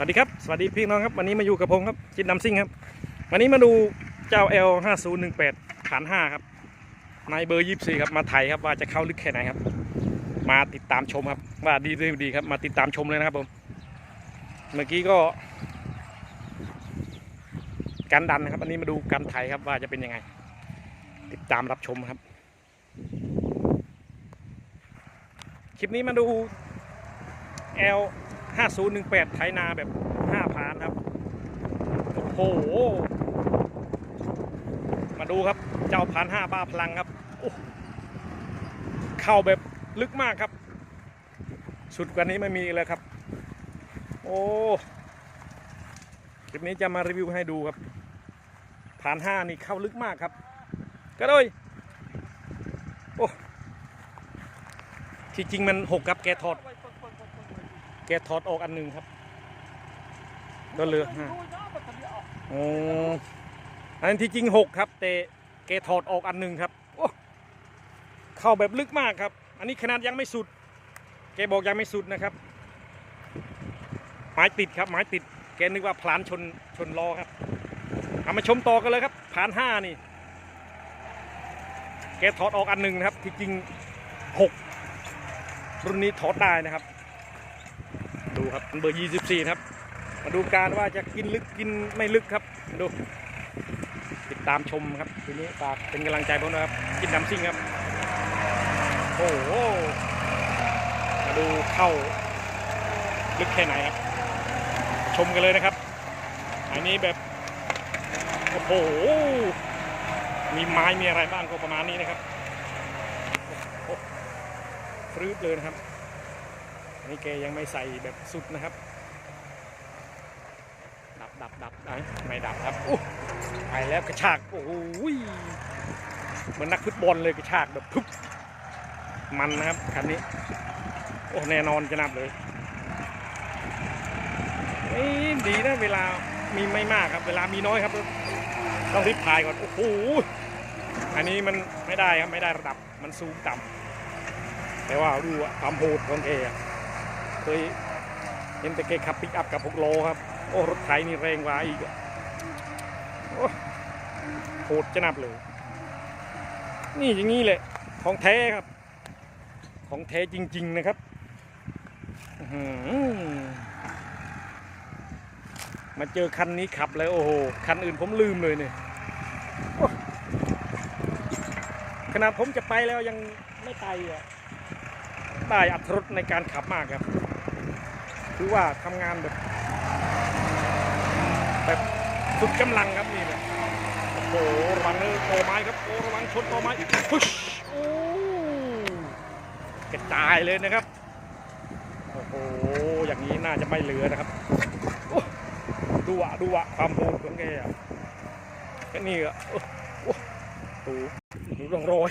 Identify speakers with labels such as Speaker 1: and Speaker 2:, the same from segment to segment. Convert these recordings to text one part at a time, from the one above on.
Speaker 1: สวัสดีครับสวัสดีพี่น้องครับวันนี้มาอยู่กับผมครับจิตนำซิ่งครับวันนี้มาดูเจ้า L 5 0 1 8ฐาน5ครับในเบอร์ 24 ครับมาไทยครับว่าจะเข้าลึกแค่ไหนครับ มาติดตามชมครับ ว่าดีหรือดีครับมาติดตามชมเลยนะครับผมเมื่อกี้ก็การดันนะครับ อันนี้มาดูการไทยครับว่าจะเป็นยังไง ติดตามรับชมครับ คลิปนี้มาดู L 5018 ไถนาแบบ5พานครับ โอ้โห มาดูครับ เจ้าพันห้าบ้าพลังครับ เข้าแบบลึกมากครับ สุดกว่านี้ไม่มีเลยครับ โอ้คลิปนี้จะมารีวิวให้ดูครับผ่านห้านี่เข้าลึกมากครับ ก็เลยโอ้ที่จริงมันหกครับแกถอด แกถอดออกอันหนึ่งครับ ก็เหลือห้าโอ้อันที่จริงหกครับ แต่แกถอดออกอันหนึ่งครับโอ้เข้าแบบลึกมากครับ อันนี้ขนาดยังไม่สุด แกบอกยังไม่สุดนะครับไม้ติดครับไม้ติด แกนึกว่าพลานชนชนล้อครับเอามาชมต่อกันเลยครับผ่านห้านี่ แกถอดออกอันหนึ่งนะครับ ที่จริงหกรุ่นนี้ถอดได้นะครับ ดูครับเบอร์ 24 ครับ มาดูการว่าจะกินลึกกินไม่ลึกครับมาดู ติดตามชมครับทีนี้ฝากเป็นกำลังใจผมนะครับ กินน้ำซิ่งครับ โอ้โหมาดูเข้าลึกแค่ไหนครับ ชมกันเลยนะครับ อันนี้แบบ โอ้โห มีไม้มีอะไรบ้างก็ประมาณนี้นะครับฟรืดเลยนะครับ นนี้แกยังไม่ใส่แบบสุดนะครับ ดับดับดับไหนไม่ดับครับอู้ไปแล้วกระชากโอ้โหยเหมือนนักฟุตบอลเลยกระชากแบบทุบมันนะครับคันนี้ โอ้แน่นอนจะนับเลยนี่ดีนะเวลามีไม่มากครับ เวลามีน้อยครับ ต้องรีบพายก่อนโอ้โหอันนี้มันไม่ได้ครับไม่ได้ระดับมันสูงต่ำแต่ว่าดูความโหดของแกอะ เคยเห็นแต่แกขับปิกอัพกับหกโลครับ โอ้รถไถนี่แรงกว่าอีกโอ้โหดจะนับเลย นี่อย่างนี้แหละของแท้ครับ ของแท้จริง ๆนะครับมาเจอคันนี้ขับแล้วโอ้โหคันอื่นผมลืมเลยเนี่ยขนาดผมจะไปแล้วยังไม่ไปอะได้อัตรสในการขับมากครับ คือว่าทำงานแบบแบบสุดกำลังครับนี่แบบโอ้โหระวังเลยตอไม้ครับโอ้ระวังชนตอไม้พุชโอ้กระจายเลยนะครับโอ้โหอย่างนี้น่าจะไม่เหลือนะครับดูอะดูอะความโหดของแกอะแค่นี้อะโอ้โหดูดูร่องรอย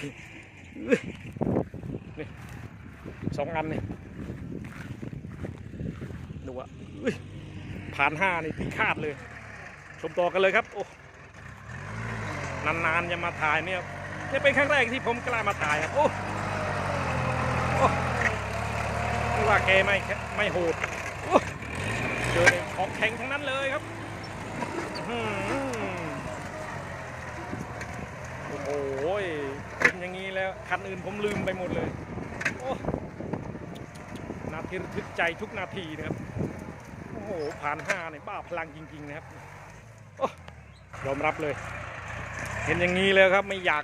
Speaker 1: นี่สองอันนี่ ดูอะอุ้ยผ่านห้านี่พิฆาตเลย ชมต่อกันเลยครับ โอ้นานๆจะมาถ่ายเนี่ยนี่เป็นครั้งแรกที่ผมกล้ามาถ่ายครับ โอ้โอ้ว่าแกไม่ไม่โหดโอ้เจอของแข็งทั้งนั้นเลยครับโอ้โหเป็นอย่างนี้แล้ว คันอื่นผมลืมไปหมดเลย ที่ระทึกใจทุกนาทีนะครับ โอ้โหผ่านห้าเนี่ยบ้าพลังจริง ๆ นะครับอยอมรับเลย เห็นอย่างนี้แล้วครับไม่อยาก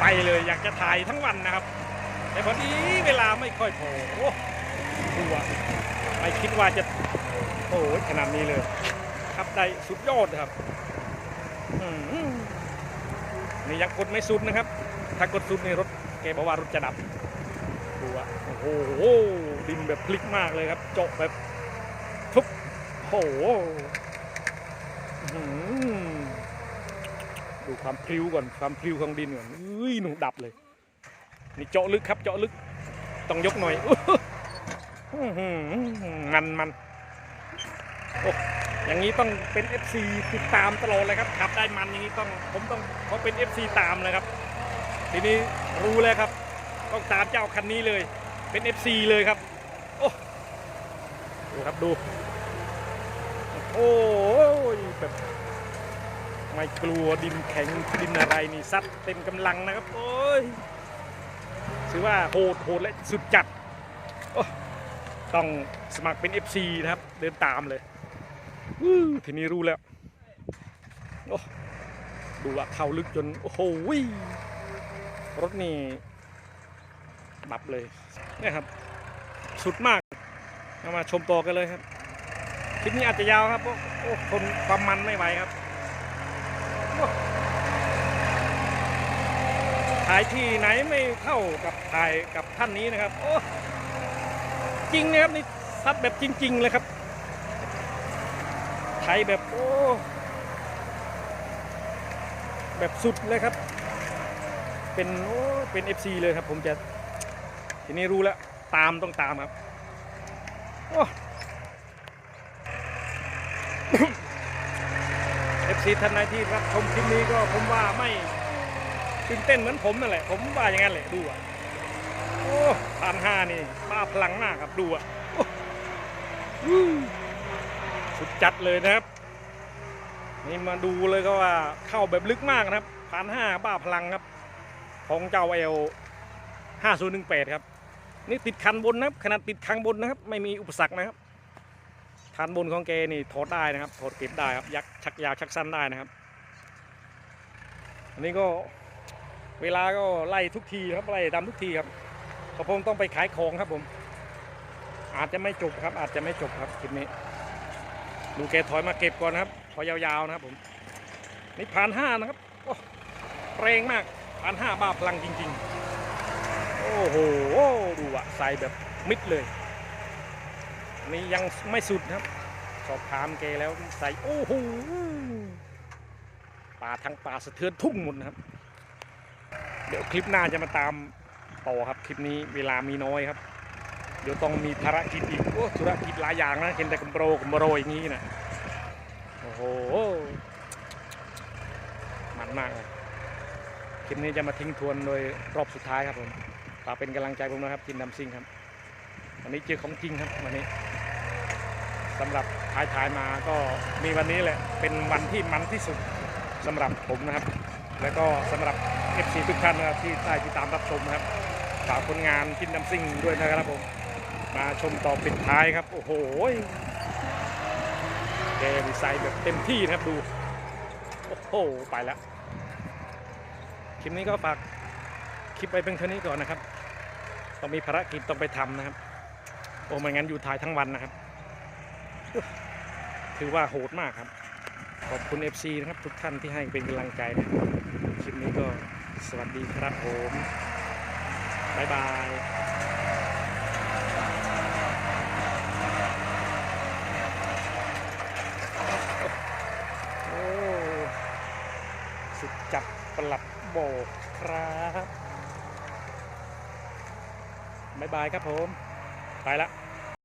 Speaker 1: ไปเลยอยากจะถ่ายทั้งวันนะครับ แต่พอดีเวลาไม่ค่อยพอโอ้ดูอะไม่คิดว่าจะโอ้โหขนาดนี้เลย ครับได้สุดยอดครับนี่ยังกดไม่สุดนะครับ ถ้ากดสุดในรถแกบอกว่ารถจะดับ โอ้โหดินแบบพลิกมากเลยครับ เจาะแบบทุบโอ้โหอื้อหือดูความพลิ้วก่อนความพลิ้วของดินก่อนเอ้ยหนูดับเลย นี่เจาะลึกครับเจาะลึก ต้องยกหน่อยมันมันโอ้อย่างนี้ต้องเป็น FC ติดตามตลอดเลยครับขับได้มันอย่างนี้ต้องผมต้องเขาเป็น FC ตามเลยครับ ทีนี้รู้แล้วครับ ต้องตามเจ้าคันนี้เลย เป็น FC เลยครับ โอ้ดูครับดู โอ้ยแบบไม่กลัวดินแข็งดินอะไรนี่ซัดเต็มกำลังนะครับ โอ้ยถือว่าโหดโหดและสุดจัด ต้องสมัครเป็น FC นะครับ เดินตามเลยทีนี้รู้แล้วโอ้ดูว่าเข้าลึกจน โอ้โหรถนี่ ดับเลยเนี่ยครับ สุดมากเอามาชมต่อกันเลยครับ คลิปนี้อาจจะยาวครับเพราะโอ้ทนความมันไม่ไหวครับถ่ายที่ไหนไม่เท่ากับถ่ายกับท่านนี้นะครับ โอ้จริงนะครับนี่ซัดแบบจริง ๆ เลยครับถ่ายแบบโอ้แบบสุดเลยครับ เป็นโอ้เป็น FC เลยครับ ผมจะ ทีนี้รู้แล้วตามต้องตามครับเอฟซีท่านใดที่รับชมคลิปนี้ก็ผมว่าไม่ตื่นเต้นเหมือนผมนั่นแหละ ผมว่าอย่างนั้นแหละดูอะโอ้พันห้านี่บ้าพลังมากครับดูอะสุดจัดเลยนะครับ นี่มาดูเลยก็ว่าเข้าแบบลึกมากนะครับพันห้าบ้าพลังครับ ของเจ้าเอลห้าศูนย์หนึ่งแปดครับ นี่ติดคันบนนะครับขนาดติดคันบนนะครับ ไม่มีอุปสรรคนะครับฐานบนของแกนี่ถอดได้นะครับถอดเก็บได้ครับยักชักยาวชักสั้นได้นะครับ อันนี้ก็เวลาก็ไล่ทุกทีครับไล่ดำทุกทีครับเพระผมต้องไปขายของครับผม อาจจะไม่จบครับ อาจจะไม่จบครับคลิปนี้ ดูแกถอยมาเก็บก่อนนะครับถอยยาวๆนะครับผมนี่ผ่านห้านะครับโอ้แรงมากผ่านห้าบ้าพลังจริง ๆ โอ้โหดูอะใส่แบบมิดเลยนี่ยังไม่สุดนะครับ สอบถามแกแล้วใส่โอ้โหป่าทางป่าสะเทือนทุ่งหมดนะครับ เดี๋ยวคลิปหน้าจะมาตามต่อครับ คลิปนี้เวลามีน้อยครับ เดี๋ยวต้องมีภารกิจอีกโอ้ธุรกิจหลายอย่างนะเห็นแต่กัมโปรกัมโรอย่างนี้นะโอ้โหมันมากเลยคลิปนี้จะมาทิ้งทวนโดยรอบสุดท้ายครับผม ฝากเป็นกำลังใจผมนะครับจินดำซิงครับวันนี้เจอของจริงครับวันนี้สำหรับถ่ายถ่ายมาก็มีวันนี้แหละเป็นวันที่มันที่สุดสำหรับผมนะครับ แล้วก็สำหรับ FC ทุกท่านนะครับที่ได้ติดตามรับชมนะครับฝากผลงานกินน้ำซิ่งด้วยนะครับผมมาชมต่อปิดท้ายครับ โอ้โหแกมใส่แบบเต็มที่นะครับดู โอ้โห ไปแล้ว คลิปนี้ก็ฝากคลิปไปเพียงเท่านี้ก่อนนะครับ ต้องมีภารกิจต้องไปทำนะครับ โอ้ไม่งั้นอยู่ถ่ายทั้งวันนะครับ ถือว่าโหดมากครับ ขอบคุณ FC นะครับ ทุกท่านที่ให้เป็นกำลังใจนะคลิปนี้ก็สวัสดีครับผมบ๊ายบายสุดจัดประหลัดโบกครับ บ๊ายบายครับผม ไปละ